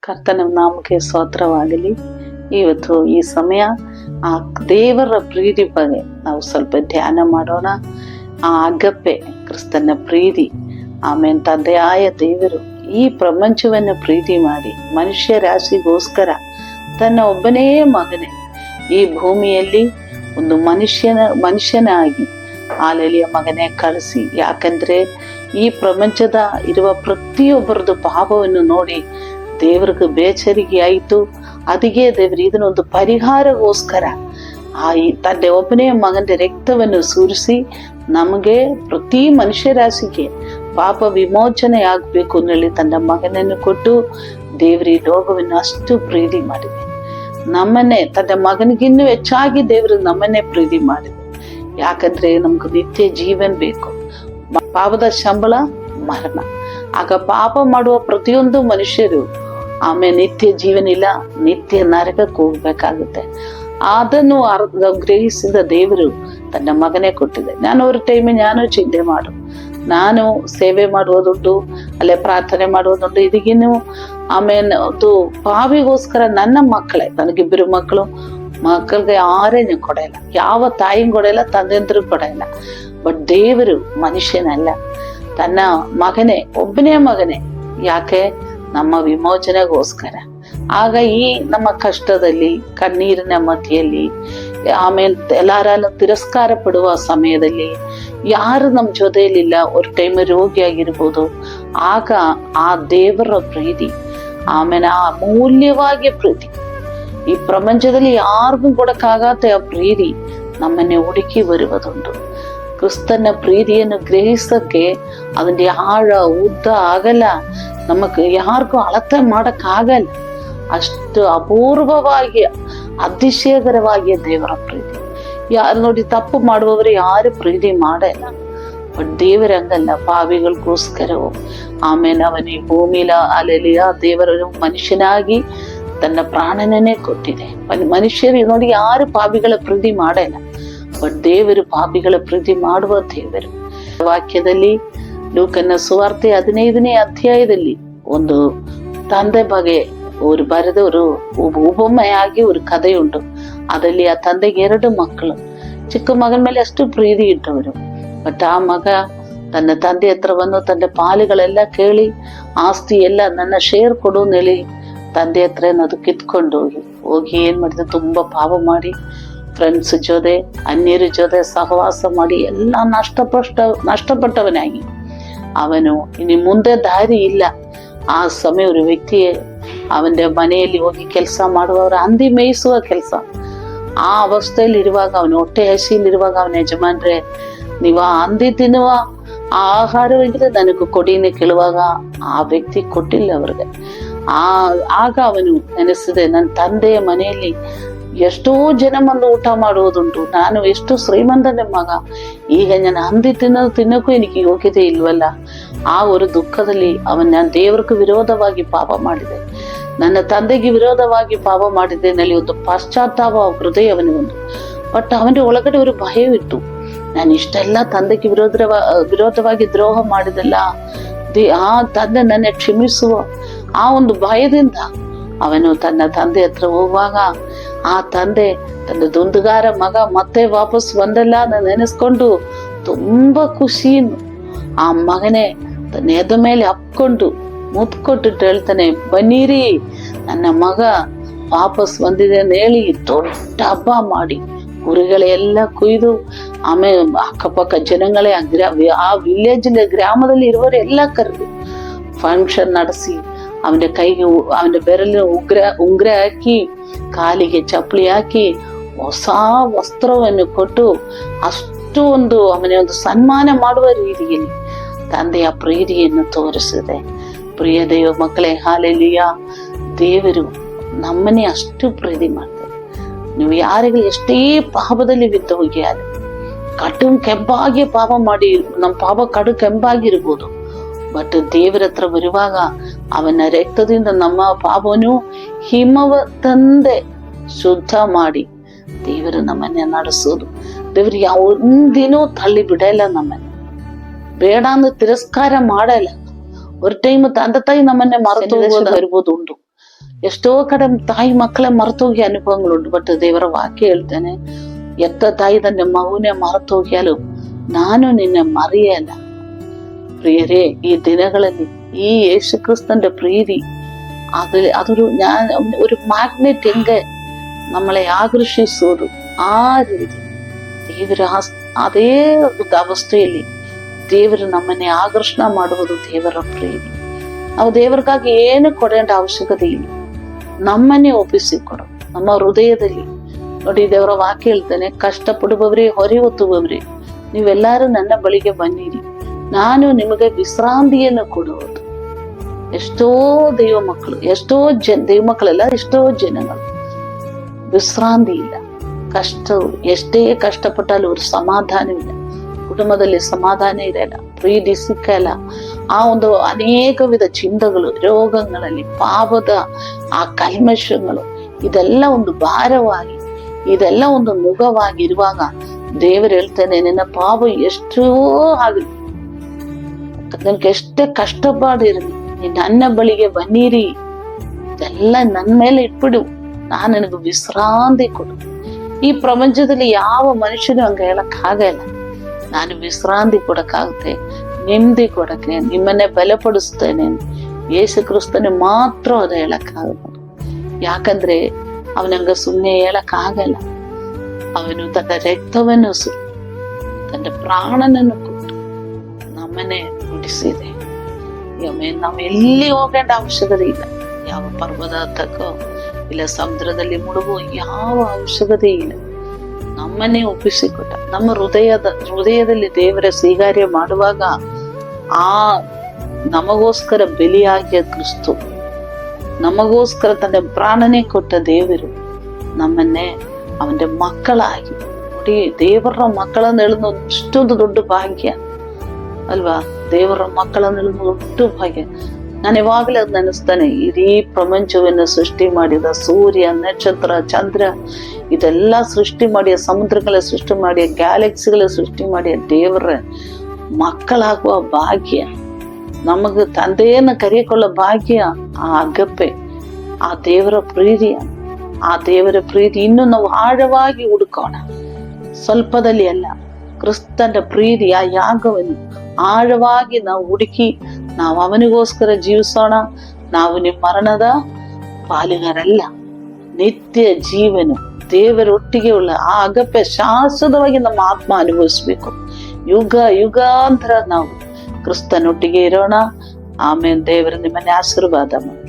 ಕರ್ತನ ನಾಮಕ್ಕೆ ಸ್ತೋತ್ರವಾಗಲಿ. ಇವತ್ತು ಈ ಸಮಯ, ಆ ದೇವರ ಪ್ರೀತಿ ಬಗ್ಗೆ ನಾವು ಸ್ವಲ್ಪ ಧ್ಯಾನ ಮಾಡೋಣ. ಆ ಅಗಪ್ಪೆ, ಕ್ರಿಸ್ತನ ಪ್ರೀತಿ. ಆಮೇಲೆ ತಂದೆಯಾಯ ದೇವರು ಈ ಪ್ರಪಂಚವನ್ನು ಪ್ರೀತಿ ಮಾಡಿ, ಮನುಷ್ಯ ರಾಶಿಗೋಸ್ಕರ ತನ್ನ ಒಬ್ಬನೇ ಮಗನೇ ಈ ಭೂಮಿಯಲ್ಲಿ ಒಂದು ಮನುಷ್ಯನ, ಮನುಷ್ಯನಾಗಿ ಆಲೆಲಿಯ ಮಗನೇ ಕಳಿಸಿ. ಯಾಕಂದ್ರೆ ಈ ಪ್ರಪಂಚದ ಇರುವ ಪ್ರತಿಯೊಬ್ಬರದು ಪಾಪವನ್ನು ನೋಡಿ ದೇವ್ರಿಗೆ ಬೇಚರಿಕೆ ಆಯಿತು ಅದಕ್ಕೆ ದೇವರು ಇದನ್ನೊಂದು ಪರಿಹಾರಗೋಸ್ಕರ ಆ ತನ್ನ ಒಬ್ಬನೇ ಮಗನ ರಕ್ತವನ್ನು ಸುರಿಸಿ ನಮಗೆ ಪ್ರತಿ ಮನುಷ್ಯ ರಾಶಿಗೆ ಪಾಪ ವಿಮೋಚನೆ ಆಗಬೇಕು ಅನ್ನೇಳಿ ತನ್ನ ಮಗನನ್ನು ಕೊಟ್ಟು ದೇವ್ರ ಲೋಗವನ್ನು ಅಷ್ಟು ಪ್ರೀತಿ ಮಾಡಿದೆ. ನಮ್ಮನ್ನೇ ತನ್ನ ಮಗನಿಗಿನ್ನೂ ಹೆಚ್ಚಾಗಿ ದೇವರು ನಮ್ಮನ್ನೇ ಪ್ರೀತಿ ಮಾಡಿದೆ. ಯಾಕಂದ್ರೆ ನಮ್ಗೆ ನಿತ್ಯ ಜೀವನ್ ಬೇಕು. ಪಾಪದ ಶಂಬಳ, ಮರಣ. ಆಗ ಪಾಪ ಮಾಡುವ ಪ್ರತಿಯೊಂದು ಮನುಷ್ಯರು ಆಮೇಲೆ ನಿತ್ಯ ಜೀವನ ಇಲ್ಲ ನಿತ್ಯ ನರಕಕ್ಕೆ ಹೋಗ್ಬೇಕಾಗುತ್ತೆ. ಅದನ್ನು ಅರ್ಧ ಗ್ರಹಿಸಿದ ದೇವರು ತನ್ನ ಮಗನೇ ಕೊಟ್ಟಿದೆ. ನಾನು ಅವ್ರ ಟೈಮಿಗೆ ನಾನು ಚಿಂತೆ ಮಾಡು. ನಾನು ಸೇವೆ ಮಾಡುವುದುಂಟು, ಅಲ್ಲೇ ಪ್ರಾರ್ಥನೆ ಮಾಡುವುದುಂಟು ಇದಕ್ಕಿನ್ನು ಆಮೇಲೆ ಅದು ಪಾವಿಗೋಸ್ಕರ ನನ್ನ ಮಕ್ಕಳೇ ನನಗಿಬ್ಬರು ಮಕ್ಕಳು, ಮಕ್ಕಳಿಗೆ ಯಾರೇನು ಕೊಡೆಯಲ್ಲ ಯಾವ ತಾಯಿ ಕೊಡೆಯಲ್ಲ ತಂದೆಂದ್ರು ಕೊಡಲ್ಲ ಬಟ್ ದೇವರು ಮನುಷ್ಯನಲ್ಲ. ತನ್ನ ಮಗನೇ, ಒಬ್ಬನೇ ಮಗನೇ, ಯಾಕೆ? ನಮ್ಮ ವಿಮೋಚನೆಗೋಸ್ಕರ. ಆಗ ಈ ನಮ್ಮ ಕಷ್ಟದಲ್ಲಿ, ಕಣ್ಣೀರಿನ ಮಧ್ಯೆಯಲ್ಲಿ, ಆಮೇಲೆ ಎಲ್ಲಾರು ತಿರಸ್ಕಾರ ಪಡುವ ಸಮಯದಲ್ಲಿ ಯಾರು ನಮ್ಮ ಜೊತೆಯಲ್ಲಿಲ್ಲ ಅವ್ರ ಟೈಮ್ ರೋಗಿಯಾಗಿರ್ಬೋದು. ಆಗ ಆ ದೇವರ ಪ್ರೀತಿ, ಆಮೇಲೆ ಆ ಅಮೂಲ್ಯವಾಗಿ ಪ್ರೀತಿ, ಈ ಪ್ರಪಂಚದಲ್ಲಿ ಯಾರಿಗೂ ಕೊಡಕ್ಕಾಗತ್ತೆ ಆ ಪ್ರೀತಿ ನಮ್ಮನ್ನೇ ಹುಡುಕಿ ಬರುವುದುಂಟು. ಕ್ರಿಸ್ತನ ಪ್ರೀತಿಯನ್ನು ಗ್ರಹಿಸಕ್ಕೆ ಅದನ್ನ ಆಳ ಉದ್ದ ಆಗಲ್ಲ. ನಮಗೆ ಯಾರಿಗೂ ಅಳತೆ ಮಾಡಕ್ ಆಗಲ್ಲ ಅಷ್ಟು ಅಪೂರ್ವವಾಗಿ, ಅತಿಶಯಕರವಾಗಿ ದೇವರ ಪ್ರೀತಿ. ಯಾರು ನೋಡಿ ತಪ್ಪು ಮಾಡುವವರು ಯಾರು ಪ್ರೀತಿ ಮಾಡಲ್ಲ. ಬಟ್ ದೇವರ ಹಂಗಲ್ಲ ಪಾವಿಗಳಿಗೋಸ್ಕರವು ಆಮೇಲೆ ಅವನ, ಭೂಮಿಲ, ಅಲೆಲಿಯ, ದೇವರ ಮನುಷ್ಯನಾಗಿ ತನ್ನ ಪ್ರಾಣನೇ ಕೊಟ್ಟಿದೆ. ಮನ್- ಮನುಷ್ಯರು ನೋಡಿ ಯಾರು ಪಾವಿಗಳ ಪ್ರೀತಿ ಮಾಡಲ್ಲ. ದೇವರು ಪಾಪಿಗಳ ಪ್ರೀತಿ ಮಾಡುವ ದೇವರು. ವಾಕ್ಯದಲ್ಲಿ ಲೂಕನ ಸುವಾರ್ತೆ ಹದಿನೈದನೇ ಅಧ್ಯಾಯದಲ್ಲಿ ಒಂದು ತಂದೆ ಬಗೆ ಅವರು ಬರೆದವರು ಉಪಮೆಯಾಗಿ ಅವ್ರ ಕಥೆ ಉಂಟು ಅದರಲ್ಲಿ ಆ ತಂದೆಗೆ ಎರಡು ಮಕ್ಕಳು. ಚಿಕ್ಕ ಮಗನ ಮೇಲೆ ಅಷ್ಟು ಪ್ರೀತಿ ಇಟ್ಟವರು. ಬಟ್ ಆ ಮಗ ತನ್ನ ತಂದೆ ಹತ್ರ ಬಂದು ತನ್ನ ಪಾಲುಗಳೆಲ್ಲ ಕೇಳಿ, ಆಸ್ತಿ ಎಲ್ಲ ನನ್ನ ಶೇರ್ ಕೊಡು ನೆಲಿ ತಂದೆ ಹತ್ರ ಏನಾದ್ರು ಕಿತ್ಕೊಂಡು ಹೋಗಿ. ಹೋಗಿ ಏನ್ ಮಾಡಿದ? ತುಂಬಾ ಪಾಪ ಮಾಡಿ ಫ್ರೆಂಡ್ಸ್ ಜೊತೆ, ಅನ್ಯರ ಜೊತೆ ಸಹವಾಸ ಮಾಡಿ ಎಲ್ಲ ನಷ್ಟಪಷ್ಟ ನಷ್ಟಪಟ್ಟವನಾಗಿ ಅವನು ಇನ್ನು ಮುಂದೆ ದಾರಿ ಇಲ್ಲ. ಆ ಸಮಯ ഒരു ವ್ಯಕ್ತಿಯೇ ಅವನ ಮನೆಯಲ್ಲಿ ಹೋಗಿ ಕೆಲಸ ಮಾಡುವವರ ಹಂದಿ ಮೇಯಿಸುವ ಕೆಲಸ. ಆ ಅವಸ್ಥೆಯಲ್ಲಿರುವಾಗ ಅವನು ಹೊಟ್ಟೆ ಹಸಿಯಲ್ಲಿರುವಾಗ ಅವನ ಯಜಮಾನ್ರೆ, ನೀವು ಆ ಹಂದಿ ತಿನ್ನುವ ಆ ಆಹಾರವಾಗಿದ್ರೆ ನನಗೆ ಕೊಡಿನ ಕೇಳುವಾಗ ಆ ವ್ಯಕ್ತಿ ಕೊಟ್ಟಿಲ್ಲ ಅವ್ರಿಗೆ. ಆ, ಆಗ ಅವನು ನೆನೆಸಿದೆ, ನನ್ನ ತಂದೆಯ ಮನೆಯಲ್ಲಿ ಎಷ್ಟೋ ಜನ ಊಟ ಮಾಡುವುದುಂಟು. ನಾನು ಎಷ್ಟು ಶ್ರೀಮಂತನೆ ಮಗ. ಈಗ ನಾನು ಹಂದಿ ತಿನ್ನೋದು ತಿನ್ನೋಕ್ಕೂ ಎನಿಕ್ ಯೋಗ್ಯತೆ ಇಲ್ವಲ್ಲ. ಆ ಒಂದು ದುಃಖದಲ್ಲಿ ಅವನ್ ನಾನು ದೇವ್ರಕ್ಕೂ ವಿರೋಧವಾಗಿ ಪಾಪ ಮಾಡಿದೆ. ನನ್ನ ತಂದೆಗೆ ವಿರೋಧವಾಗಿ ಪಾಪ ಮಾಡಿದ್ದೇನಲ್ಲಿ ಒಂದು ಪಾಶ್ಚಾತ್ತಾಪ ಹೃದಯ ಅವನಿಗೊಂದು ಬಟ್ ಅವನ ಒಳಗಡೆ ಒಂದು ಭಯವಿತ್ತು ನಾನು ಇಷ್ಟೆಲ್ಲ ತಂದೆಗೆ ವಿರೋಧ ವಿರೋಧವಾಗಿ ದ್ರೋಹ ಮಾಡಿದಲ್ಲ. ಆ ತಂದೆ ನನ್ನ ಕ್ಷಮಿಸುವ ಆ ಒಂದು ಭಯದಿಂದ ಅವನು ತನ್ನ ತಂದೆ ಹತ್ರ ಹೋಗುವಾಗ, ಆ ತಂದೆ ತನ್ನ ದುಂದುಗಾರ ಮಗ ಮತ್ತೆ ವಾಪಸ್ ಬಂದಲ್ಲ ಅಂತ ನೆನೆಸ್ಕೊಂಡು ತುಂಬಾ ಖುಷಿಯನ್ನು ಆ ಮಗನೇ ತನ್ನ ಎದ ಮೇಲೆ ಹಪ್ಕೊಂಡು ಮುತ್ಕೊಟ್ಟು ಹೇಳ್ತಾನೆ, ಬನ್ನಿರಿ, ನನ್ನ ಮಗ ವಾಪಸ್ ಬಂದಿದೆ ಅಂತ ಹೇಳಿ ದೊಡ್ಡ ಹಬ್ಬ ಮಾಡಿ ಕುರಿಗಳೆಲ್ಲ ಕುಯ್ದು ಆಮೇಲೆ ಅಕ್ಕಪಕ್ಕ ಜನಗಳೇ ಆ ವಿಲೇಜ್ ಗ್ರಾಮದಲ್ಲಿ ಇರುವವರೆಲ್ಲ ಕರೆದು ಫಂಕ್ಷನ್ ನಡೆಸಿ ಉ- ಅವನ ಬೆರಲಿನ ಉಗ್ರ ಉಂಗ್ರ ಹಾಕಿ ಕಾಲಿಗೆ ಚಪ್ಪಲಿ ಹಾಕಿ ಹೊಸ ವಸ್ತ್ರವನ್ನು ಕೊಟ್ಟು ಅಷ್ಟು ಒಂದು ಅವನ ಒಂದು ಸನ್ಮಾನ ಮಾಡುವ ರೀತಿಯಲ್ಲಿ ತಂದೆಯ ಪ್ರೀತಿಯನ್ನು ತೋರಿಸಿದೆ ಪ್ರಿಯ ದೇವ ಮಕ್ಕಳೇ ಹಾಲೆಲಿಯ ದೇವರು ನಮ್ಮನ್ನೇ ಅಷ್ಟು ಪ್ರೀತಿ ಮಾಡ್ತಾರೆ ನೀವು ಯಾರಿಗೆ ಎಷ್ಟೇ ಪಾಪದಲ್ಲಿ ಬಿದ್ದು ಹೋಗಿಯಾರೆ ಕಡು ಕೆಂಪಾಗಿ ಪಾಪ ಮಾಡಿ ನಮ್ಮ ಪಾಪ ಕಡು ಕೆಂಪಾಗಿರ್ಬೋದು ಬಟ್ ದೇವರ ಹತ್ರ ಬರುವಾಗ ಅವನ ರಕ್ತದಿಂದ ನಮ್ಮ ಪಾಪನು ಹಿಮವ ತಂದೆ ಶುದ್ಧ ಮಾಡಿ ದೇವರು ನಮ್ಮನ್ನ ನಡೆಸೋದು ದೇವ್ರು ಯಾವೊಂದಿನೂ ತಳ್ಳಿ ಬಿಡಲ್ಲ ನಮ್ಮನ್ನ ಬೇಡ ಅಂದ್ರೆ ತಿರಸ್ಕಾರ ಮಾಡಲ್ಲ ஒரு ಟೈಮ್ ತಂದೆ ತಾಯಿ ನಮ್ಮನ್ನೇ ಮರೆತು ಇರ್ಬೋದು ಉಂಟು ಎಷ್ಟೋ ಕಡೆ ತಾಯಿ ಮಕ್ಕಳೇ ಮರೆತೋಗಿ ಅನುಭವಗಳುಂಟು ಬಟ್ ದೇವರ ವಾಕ್ಯ ಹೇಳ್ತೇನೆ ಎತ್ತ ತಾಯಿ ತನ್ನ ಮಗುನೇ ಮರೆತೋಗಿಯಲು ನಾನು ನಿನ್ನೆ ಮರೆಯಲ್ಲ ಪ್ರಿಯರೇ ಈ ದಿನಗಳಲ್ಲಿ ഈ യേശുക്രിസ്തുവിന്റെ പ്രീതി. അതിൽ അതൊരു ഞാൻ ഒരു മാഗ്നറ്റ് എങ്ക നമ്മളെ ആകർഷിച്ചത് ആ രീതി. ದೇವರ ಅದೇ ಅವಸ್ಥೆಯಲ್ಲಿ ದೇವರು ನಮ್ಮನ್ನೇ ಆಕರ್ಷಣ ಮಾಡುವುದು ದೇವರ ಪ್ರೇಮಿ ನಾವು ದೇವರಿಗಾಗಿ ಏನು ಕೊಡೇಂಟ ಅವಶ್ಯಕತೆ ಇಲ್ಲ ನಮ್ಮನ್ನೇ ಒಪ್ಪಿಸಿಕೊಡು ನಮ್ಮ ಹೃದಯದಲ್ಲಿ ನೋಡಿ ದೇವರ ವಾಕ್ಯ ಹೇಳ್ತಾನೆ ಕಷ್ಟಪಡುವವರೇ ಹೊರೆ ಹೊತ್ತುವವರೇ ನೀವೆಲ್ಲರೂ ನನ್ನ ಬಳಿಗೆ ಬನ್ನಿರಿ ನಾನು ನಿಮಗೆ ವಿಶ್ರಾಂತಿಯನ್ನು ಕೊಡುವುದು. ಎಷ್ಟೋ ದೈವ ಮಕ್ಕಳು, ಎಷ್ಟೋ ಜನ, ದೈವ ಮಕ್ಕಳೆಲ್ಲ, ಎಷ್ಟೋ ಜನಗಳು. ವಿಶ್ರಾಂತಿ ಇಲ್ಲ. ಕಷ್ಟ ಎಷ್ಟೇ ಕಷ್ಟಪಟ್ಟಾலும் ಸಮಾಧಾನ ಸಮಾಧಾನವಿಲ್ಲ. ಕುಟುಂಬದಲ್ಲಿ ಸಮಾಧಾನ ಇರಲ್ಲ, ಪ್ರೀತಿ ಸಿಕ್ಕಲ್ಲ. ಆ ಒಂದು ಅನೇಕ ವಿಧ ಚಿಂತೆಗಳು, ರೋಗಗಳಲ್ಲಿ, ಪಾಪದ, ಆ ಕಲ್ಮಶಗಳು, ಇದೆಲ್ಲ ಒಂದು ಭಾರವಾಗಿ, ಇದೆಲ್ಲ ಒಂದು ಮುಖವಾಗಿರುವಾಗ ದೇವರು ಹೇಳ್ತಾನೆ, ನಿನ್ನ ಪಾಪ ಎಷ್ಟೋ ಆಗುತ್ತೆ ನಿನ್ಗೆ ಎಷ್ಟೇ ಕಷ್ಟಪಾಡಿರಲಿ ನೀನ್ ನನ್ನ ಬಳಿಗೆ ಬನ್ನಿರಿ ಇದೆಲ್ಲ ನನ್ನ ಮೇಲೆ ಇಟ್ಬಿಡು ನಾನು ನಿನಗೆ ವಿಶ್ರಾಂತಿ ಕೊಡು ಈ ಪ್ರಪಂಚದಲ್ಲಿ ಯಾವ ಮನುಷ್ಯನು ಹಂಗ ಹೇಳಕ್ ಆಗಲ್ಲ ನಾನು ವಿಶ್ರಾಂತಿ ಕೊಡಕ್ಕಾಗುತ್ತೆ ನೆಮ್ಮದಿ ಕೊಡಕ್ಕೆ ನಿಮ್ಮನ್ನೇ ಬಲಪಡಿಸ್ತೇನೆ ಯೇಸು ಕ್ರಿಸ್ತನೇ ಮಾತ್ರ ಅದು ಹೇಳಕ್ಕಾಗಲ್ಲ ಯಾಕಂದ್ರೆ ಅವನಂಗ ಸುಮ್ಮನೆ ಹೇಳಕ್ ಆಗಲ್ಲ ಅವನು ತನ್ನ ರಕ್ತವನ್ನು ಸು ತನ್ನ ಪ್ರಾಣನನ್ನು ಕೊಟ್ಟು ನಮ್ಮನೆ ನುಡಿಸಿದೆ. ಯಮೆ ನಾವು ಎಲ್ಲಿ ಹೋಗಂಡ ಅವಶ್ಯಕತೆ ಇಲ್ಲ. ಯಾವ ಪರ್ವದ ಹತ್ತಕ್ಕೋ ಇಲ್ಲ ಸಮುದ್ರದಲ್ಲಿ ಮುಳುಗೋ ಯಾವ ಅವಶ್ಯಕತೆ ಇಲ್ಲ. ನಮ್ಮನ್ನೇ ಒಪ್ಪಿಸಿಕೊಟ್ಟ. ನಮ್ಮ ಹೃದಯದ, ಹೃದಯದಲ್ಲಿ ದೇವರ ಸ್ವೀಕಾರ್ಯ ಮಾಡುವಾಗ ಆ ನಮಗೋಸ್ಕರ ಬಲಿಯಾಗಿಯ ಕ್ರಿಸ್ತು, ನಮಗೋಸ್ಕರ ತನ್ನ ಪ್ರಾಣನೇ ಕೊಟ್ಟ ದೇವರು ನಮ್ಮನ್ನೇ ಅವನ ಮಕ್ಕಳಾಗಿ, ನೋಡಿ ದೇವರ ಮಕ್ಕಳನ್ನು ಹೇಳುന്ന ಅಷ್ಟೊಂದು ದೊಡ್ಡ ಭಾಗ್ಯ. ಅಲ್ವಾ? ದೇವರ ಮಕ್ಕಳನ್ನು ದೊಡ್ಡ ಭಾಗ್ಯ. ನಾನು ಯಾವಾಗಲೇ ಅದು ನೆನೆಸ್ತಾನೆ ಇಡೀ ಪ್ರಪಂಚವನ್ನು ಸೃಷ್ಟಿ ಮಾಡಿದ ಸೂರ್ಯ, ನಕ್ಷತ್ರ, ಚಂದ್ರ, ಇದೆಲ್ಲ ಸೃಷ್ಟಿ ಮಾಡಿ ಸಮುದ್ರಗಳ ಸೃಷ್ಟಿ ಮಾಡಿ ಗ್ಯಾಲಕ್ಸಿಗಳ ಸೃಷ್ಟಿ ಮಾಡಿ ದೇವರ ಮಕ್ಕಳಾಗುವ ಭಾಗ್ಯ. ನಮಗೆ ತಂದೆಯನ್ನು ಕರೆಯಿಕೊಳ್ಳೋ ಭಾಗ್ಯ ಆ ಅಗಪ್ಪೆ, ಆ ದೇವರ ಪ್ರೀತಿ. ಆ ದೇವರ ಪ್ರೀತಿ ಇನ್ನೂ ನಾವು ಆಳವಾಗಿ ಹುಡುಕೋಣ. ಸ್ವಲ್ಪದಲ್ಲಿ ಅಲ್ಲ, ಕ್ರಿಸ್ತನ ಪ್ರೀತಿ ಆ ಯಾಗವನ್ನು ಆಳವಾಗಿ ನಾವು ಹುಡುಕಿ ನಾವು ಅವನಿಗೋಸ್ಕರ ಜೀವಿಸೋಣ ನಾವು ನಿಮ್ಮ ಮರಣದ ಪಾಲಿಗರಲ್ಲ ನಿತ್ಯ ಜೀವನ ದೇವರೊಟ್ಟಿಗೆ ಉಳ್ಳ ಆ ಅಗಪ್ಯ ಶಾಶ್ವತವಾಗಿ ನಮ್ಮ ಆತ್ಮ ಅನುಭವಿಸ್ಬೇಕು ಯುಗ ಯುಗಾಂತರ ನಾವು ಕ್ರಿಸ್ತನೊಟ್ಟಿಗೆ ಇರೋಣ ಆಮೇಲೆ ದೇವರು ನಿಮ್ಮನ್ನೇ ಆಶೀರ್ವಾದ ಮಾಡಲಿ